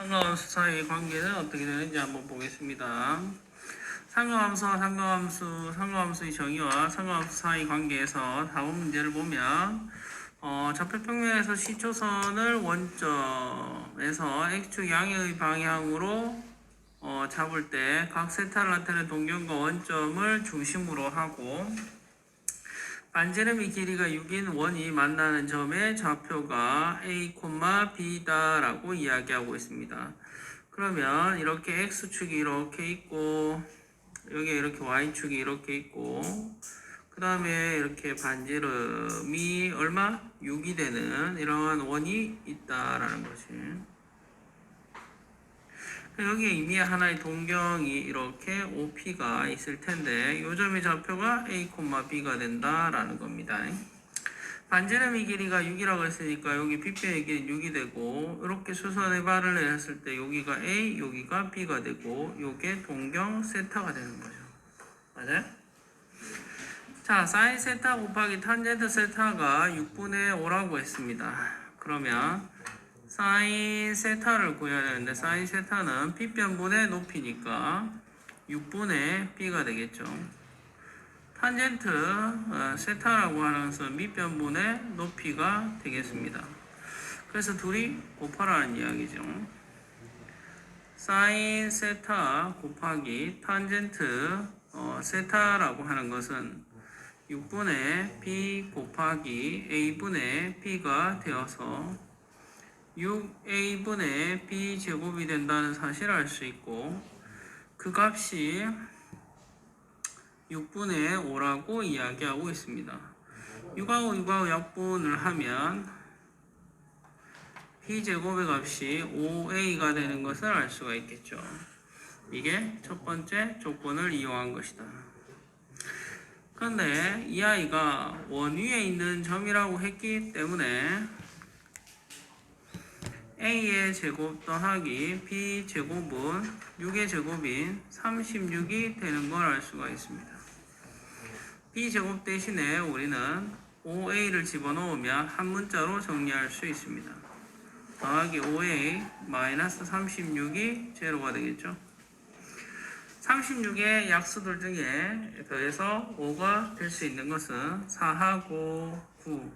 상관함수 사이의 관계는 어떻게 되는지 한번 보겠습니다. 상관함수와 상관함수, 상관함수의 정의와 상관함수 사이 관계에서 다음 문제를 보면 어, 좌표평면에서 시초선을 원점에서 x축 양의 방향으로 어, 잡을 때 각 세타를 나타내는 동경과 원점을 중심으로 하고 반지름의 길이가 6인 원이 만나는 점의 좌표가 a, b다라고 이야기하고 있습니다. 그러면 이렇게 x축이 이렇게 있고 여기 이렇게 y축이 이렇게 있고 그 다음에 이렇게 반지름이 얼마? 6이 되는 이러한 원이 있다라는 것이 여기에 이미 하나의 동경이 이렇게 OP가 있을 텐데 이 점의 좌표가 A, B가 된다라는 겁니다. 반지름의 길이가 6이라고 했으니까 여기 빗변의 길이는 6이 되고 이렇게 수선의 발을 했을 때 여기가 A, 여기가 B가 되고 요게 동경 세타가 되는 거죠. 맞아요? 자, 사인 세타 곱하기 탄젠트 세타가 6분의 5라고 했습니다. 그러면 사인 세타를 구해야 되는데 사인 세타는 빗변분의 높이니까 6분의 b가 되겠죠. 탄젠트 어, 세타라고 하는 것은 밑변분의 높이가 되겠습니다. 그래서 둘이 곱하라는 이야기죠. 사인 세타 곱하기 탄젠트 어, 세타라고 하는 것은 6분의 b 곱하기 a분의 b가 되어서 6a분의 b제곱이 된다는 사실을 알 수 있고 그 값이 6분의 5라고 이야기하고 있습니다. 6하고 6하고 약분을 하면 b제곱의 값이 5a가 되는 것을 알 수가 있겠죠. 이게 첫 번째 조건을 이용한 것이다. 그런데 이 아이가 원 위에 있는 점이라고 했기 때문에 a의 제곱 더하기 b 제곱은 6의 제곱인 36이 되는 걸 알 수가 있습니다. b 제곱 대신에 우리는 5a를 집어넣으면 한 문자로 정리할 수 있습니다. 더하기 5a 마이너스 36이 제로가 되겠죠. 36의 약수들 중에 더해서 5가 될 수 있는 것은 4하고 9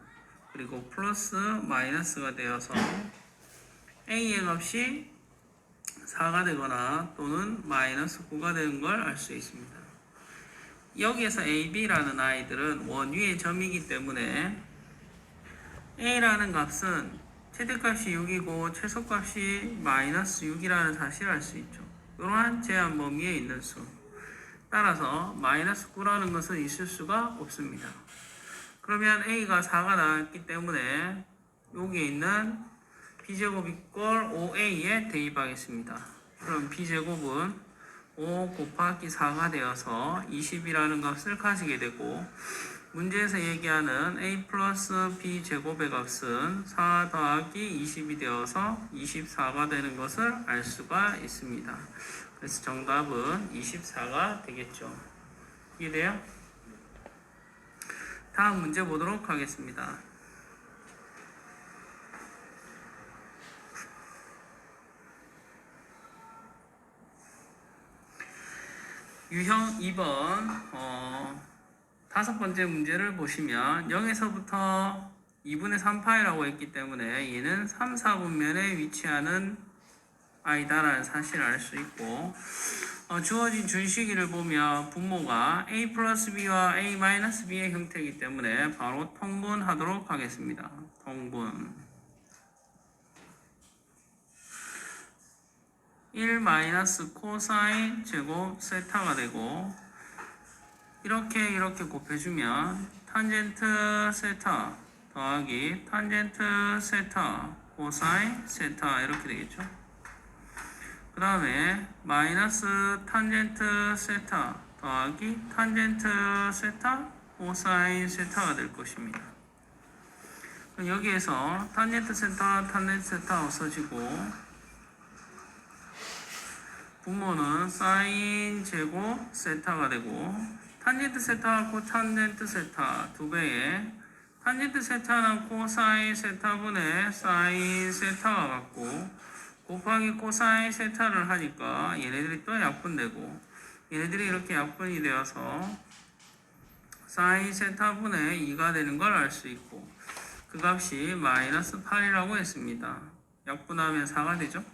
그리고 플러스 마이너스가 되어서 a의 값이 4가 되거나 또는 마이너스 9가 되는 걸 알 수 있습니다. 여기에서 a, b라는 아이들은 원 위의 점이기 때문에 a라는 값은 최대값이 6이고 최소값이 마이너스 6이라는 사실을 알 수 있죠. 이러한 제한 범위에 있는 수. 따라서 마이너스 9라는 것은 있을 수가 없습니다. 그러면 a가 4가 나왔기 때문에 여기에 있는 b제곱 이꼴 5a에 대입하겠습니다. 그럼 b제곱은 5 곱하기 4가 되어서 20이라는 값을 가지게 되고 문제에서 얘기하는 a 플러스 b 제곱의 값은 4 더하기 20이 되어서 24가 되는 것을 알 수가 있습니다. 그래서 정답은 24가 되겠죠. 이해돼요? 다음 문제 보도록 하겠습니다. 유형 2번 어, 다섯 번째 문제를 보시면 0에서부터 2분의 3파이라고 했기 때문에 얘는 3, 4분면에 위치하는 아이다라는 사실을 알 수 있고 어, 주어진 준식이를 보면 분모가 a 플러스 b와 a 마이너스 b의 형태이기 때문에 바로 통분하도록 하겠습니다. 통분 1 마이너스 코사인 제곱 세타가 되고 이렇게 이렇게 곱해주면 탄젠트 세타 더하기 탄젠트 세타 코사인 세타 이렇게 되겠죠. 그 다음에 마이너스 탄젠트 세타 더하기 탄젠트 세타 코사인 세타가 될 것입니다. 그럼 여기에서 탄젠트 세타 탄젠트 세타 없어지고 분모는 사인 제곱 세타가 되고 탄젠트 세타하고 탄젠트 세타 두 배에 탄젠트 세타는 코사인 세타분의 사인 세타가 같고 곱하기 코사인 세타를 하니까 얘네들이 또 약분되고 얘네들이 이렇게 약분이 되어서 사인 세타분의 2가 되는 걸 알 수 있고 그 값이 마이너스 8이라고 했습니다. 약분하면 4가 되죠.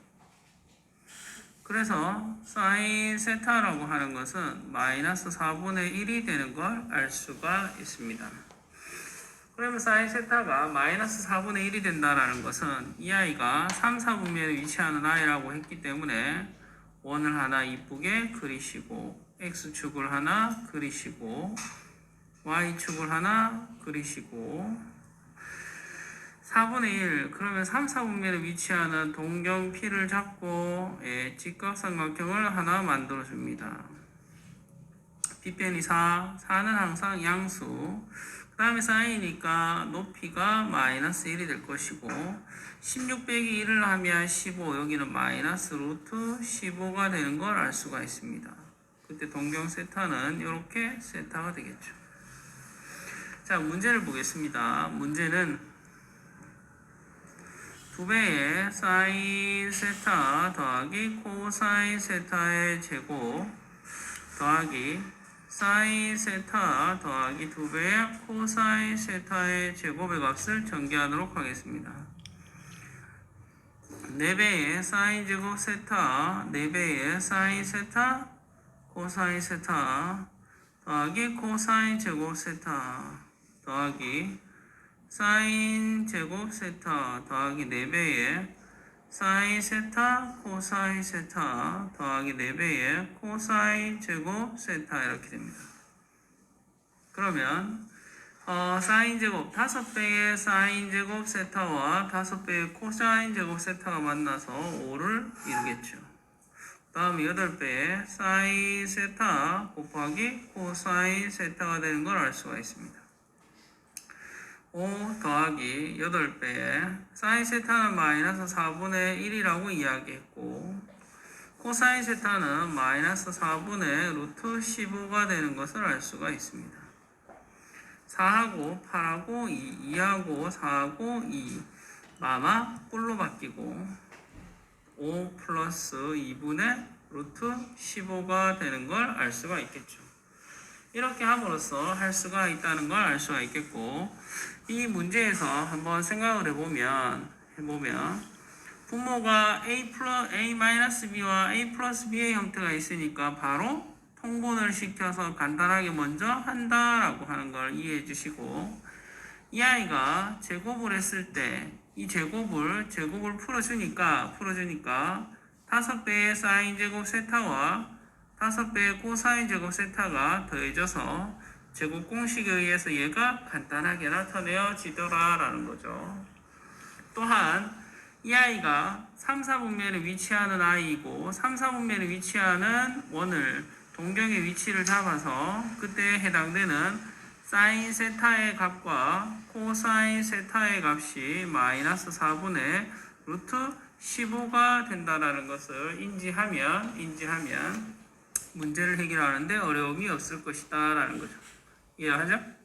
그래서 사인 세타라고 하는 것은 마이너스 4분의 1이 되는 걸 알 수가 있습니다. 그러면 사인 세타가 마이너스 4분의 1이 된다라는 것은 이 아이가 3, 4분면에 위치하는 아이라고 했기 때문에 원을 하나 이쁘게 그리시고 x축을 하나 그리시고 y축을 하나 그리시고 4분의 1 그러면 3, 4분면에 위치하는 동경 P를 잡고 예, 직각삼각형을 하나 만들어 줍니다. 빗변이 4, 4는 항상 양수 그 다음에 사인이니까 높이가 마이너스 1이 될 것이고 16 빼기 1을 하면 15 여기는 마이너스 루트 15가 되는 걸 알 수가 있습니다. 그때 동경 세타는 이렇게 세타가 되겠죠. 자 문제를 보겠습니다. 문제는 두 배의 사인 세타 더하기 코사인 세타의 제곱 더하기 사인 세타 더하기 두 배의 코사인 세타의 제곱의 값을 전개하도록 하겠습니다. 4배의 사인 제곱 세타 4배의 사인 세타 코사인 세타 더하기 코사인 제곱 세타 더하기 사인 제곱 세타 더하기 4배의 사인 세타 코사인 세타 더하기 4배의 코사인 제곱 세타 이렇게 됩니다. 그러면 어, 사인 제곱 5배의 사인 제곱 세타와 5배의 코사인 제곱 세타가 만나서 5를 이루겠죠. 다음 8배의 사인 세타 곱하기 코사인 세타가 되는 걸 알 수가 있습니다. 5 더하기 8배에 사인 세타는 마이너스 4분의 1이라고 이야기했고 코사인 세타는 마이너스 4분의 루트 15가 되는 것을 알 수가 있습니다. 4하고 8하고 2, 2하고 4하고 2 마마 꿀로 바뀌고 5 플러스 2분의 루트 15가 되는 걸 알 수가 있겠죠. 이렇게 함으로써 할 수가 있다는 걸 알 수가 있겠고 이 문제에서 한번 생각을 해보면 해보면 분모가 a 플러스 a b와 a 플러스 b의 형태가 있으니까 바로 통분을 시켜서 간단하게 먼저 한다라고 하는 걸 이해해 주시고 이 아이가 제곱을 했을 때 이 제곱을 제곱을 풀어주니까 풀어주니까 다섯 배의 사인 제곱 세타와 다섯 배의 코사인 제곱 세타가 더해져서 제곱 공식에 의해서 얘가 간단하게 나타내어지더라라는 거죠. 또한 이 아이가 3, 4분면에 위치하는 아이이고 3, 4분면에 위치하는 원을 동경의 위치를 잡아서 그때에 해당되는 사인 세타의 값과 코사인 세타의 값이 마이너스 4분의 루트 15가 된다라는 것을 인지하면 인지하면 문제를 해결하는데 어려움이 없을 것이다 라는 거죠. 이해하죠?